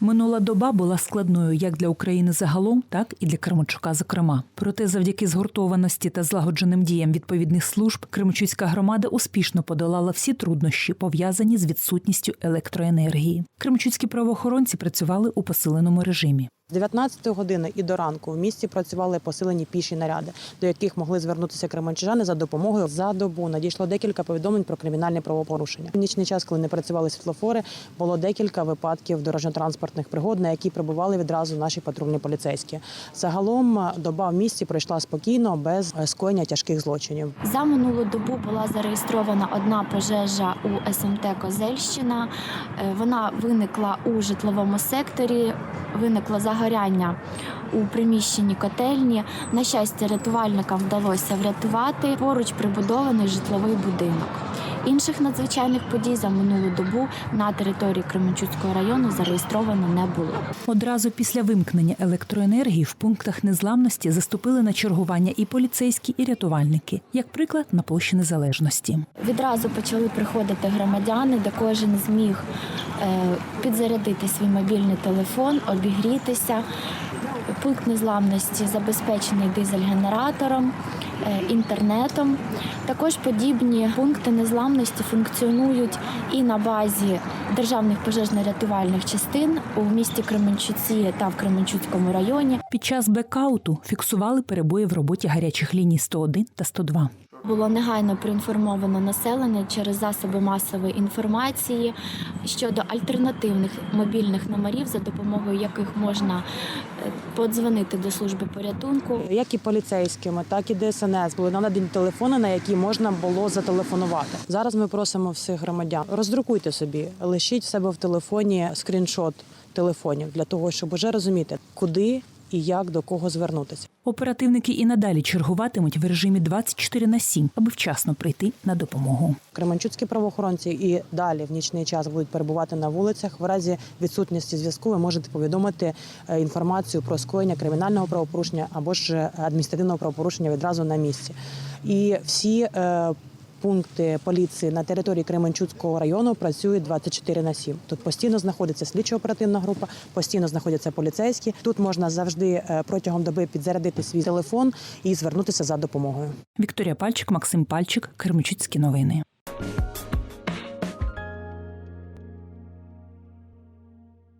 Минула доба була складною як для України загалом, так і для Кременчука, зокрема. Проте, завдяки згуртованості та злагодженим діям відповідних служб, Кременчуцька громада успішно подолала всі труднощі, пов'язані з відсутністю електроенергії. Кременчуцькі правоохоронці працювали у посиленому режимі. З 19 години і до ранку в місті працювали посилені піші наряди, до яких могли звернутися кременчужани за допомогою. За добу надійшло декілька повідомлень про кримінальні правопорушення. В нічний час, коли не працювали світлофори, було декілька випадків дорожньо-транспортних пригод, на які прибували відразу наші патрульні поліцейські. Загалом е, доба в місті пройшла спокійно, без е, скоєння тяжких злочинів. За минулу добу була зареєстрована одна пожежа у СМТ Козельщина. Е, Вона виникла у житловому секторі, виникло загоряння у приміщенні котельні. На щастя, рятувальникам вдалося врятувати поруч прибудований житловий будинок. Інших надзвичайних подій за минулу добу на території Кременчуцького району зареєстровано не було. Одразу після вимкнення електроенергії в пунктах незламності заступили на чергування і поліцейські, і рятувальники, як приклад на площі незалежності. Відразу почали приходити громадяни, де кожен зміг підзарядити свій мобільний телефон, обігрітися. Пункт незламності забезпечений дизель-генератором, е, інтернетом. Також подібні пункти незламності функціонують і на базі державних пожежно-рятувальних частин у місті Кременчуці та в Кременчуцькому районі. Під час блекауту фіксували перебої в роботі гарячих ліній 101 та 102. Було негайно проінформовано населення через засоби масової інформації щодо альтернативних мобільних номерів, за допомогою яких можна е, подзвонити до служби порятунку. Як і поліцейськими, так і ДСНС були надані телефони, на які можна було зателефонувати. Зараз ми просимо всіх громадян. Роздрукуйте собі, лишіть в себе в телефоні скріншот телефонів для того, щоб уже розуміти, куди і як до кого звернутися. Оперативники і надалі чергуватимуть в режимі 24 на 7, аби вчасно прийти на допомогу. Кременчуцькі правоохоронці і далі в нічний час будуть перебувати на вулицях. В разі відсутності зв'язку ви можете повідомити е, інформацію про скоєння кримінального правопорушення або ж адміністративного правопорушення відразу на місці. І всі е, пункти поліції на території Кременчуцького району працюють 24 на 7. Тут постійно знаходиться слідчо-оперативна група, постійно знаходяться поліцейські. Тут можна завжди е, протягом доби підзарядити свій телефон і звернутися за допомогою. Вікторія Пальчик, Максим Пальчик, Кременчуцькі новини.